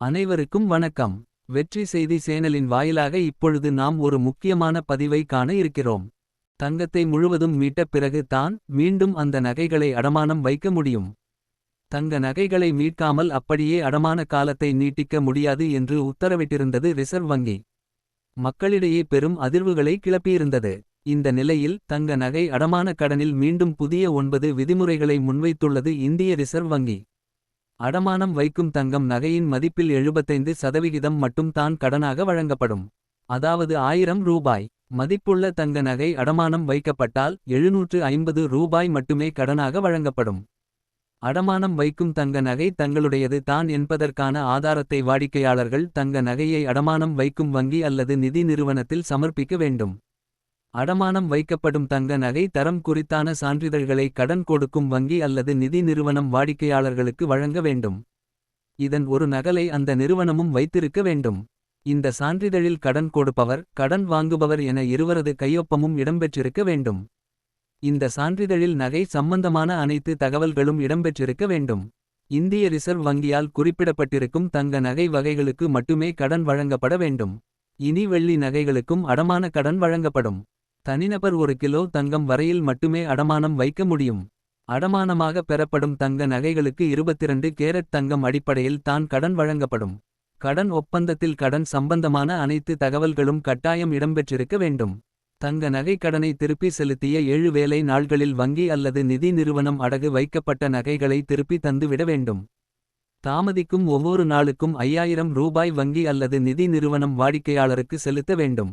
அனைவருக்கும் வணக்கம். வெற்றி செய்தி சேனலின் வாயிலாக இப்பொழுது நாம் ஒரு முக்கியமான பதிவை காண இருக்கிறோம். தங்கத்தை முழுவதும் மீட்ட பிறகு தான் மீண்டும் அந்த நகைகளை அடமானம் வைக்க முடியும். தங்க நகைகளை மீட்காமல் அப்படியே அடமான காலத்தை நீட்டிக்க முடியாது என்று உத்தரவிட்டிருந்தது ரிசர்வ் வங்கி. மக்களிடையே பெரும் அதிர்வுகளை கிளப்பியிருந்தது. இந்த நிலையில் தங்க நகை அடமான கடனில் மீண்டும் புதிய ஒன்பது விதிமுறைகளை முன்வைத்துள்ளது இந்திய ரிசர்வ் வங்கி. அடமானம் வைக்கும் தங்கம் நகையின் மதிப்பில் 75% சதவிகிதம் மட்டும் தான் கடனாக வழங்கப்படும். அதாவது ஆயிரம் ரூபாய். மதிப்புள்ள தங்க நகை அடமானம் வைக்கப்பட்டால் எழுநூற்று ஐம்பது ரூபாய் மட்டுமே கடனாக வழங்கப்படும். அடமானம் வைக்கும் தங்க நகை தங்களுடையது தான் என்பதற்கான ஆதாரத்தை வாடிக்கையாளர்கள் தங்க நகையை அடமானம் வைக்கும் வங்கி அல்லது நிதி நிறுவனத்தில் சமர்ப்பிக்க வேண்டும். அடமானம் வைக்கப்படும் தங்க நகை தரம் குறித்தான சான்றிதழ்களை கடன் கொடுக்கும் வங்கி அல்லது நிதி நிறுவனம் வாடிக்கையாளர்களுக்கு வழங்க வேண்டும். இதன் ஒரு நகலை அந்த நிறுவனமும் வைத்திருக்க வேண்டும். இந்த சான்றிதழில் கடன் கொடுப்பவர் கடன் வாங்குபவர் என இருவரது கையொப்பமும் இடம்பெற்றிருக்க வேண்டும். இந்த சான்றிதழில் நகை சம்பந்தமான அனைத்து தகவல்களும் இடம்பெற்றிருக்க வேண்டும். இந்திய ரிசர்வ் வங்கியால் குறிப்பிடப்பட்டிருக்கும் தங்க நகை வகைகளுக்கு மட்டுமே கடன் வழங்கப்பட வேண்டும். இனி வெள்ளி நகைகளுக்கும் அடமான கடன் வழங்கப்படும். தனிநபர் ஒரு கிலோ தங்கம் வரையில் மட்டுமே அடமானம் வைக்க முடியும். அடமானமாக பெறப்படும் தங்க நகைகளுக்கு 22 கேரட் தங்கம் அடிப்படையில் தான் கடன் வழங்கப்படும். கடன் ஒப்பந்தத்தில் கடன் சம்பந்தமான அனைத்து தகவல்களும் கட்டாயம் இடம்பெற்றிருக்க வேண்டும். தங்க நகை கடனை திருப்பி செலுத்திய ஏழு வேலை நாள்களில் வங்கி அல்லது நிதி நிறுவனம் அடகு வைக்கப்பட்ட நகைகளை திருப்பி தந்துவிட வேண்டும். தாமதிக்கும் ஒவ்வொரு நாளுக்கும் ஐயாயிரம் ரூபாய் வங்கி அல்லது நிதி நிறுவனம் வாடிக்கையாளருக்கு செலுத்த வேண்டும்.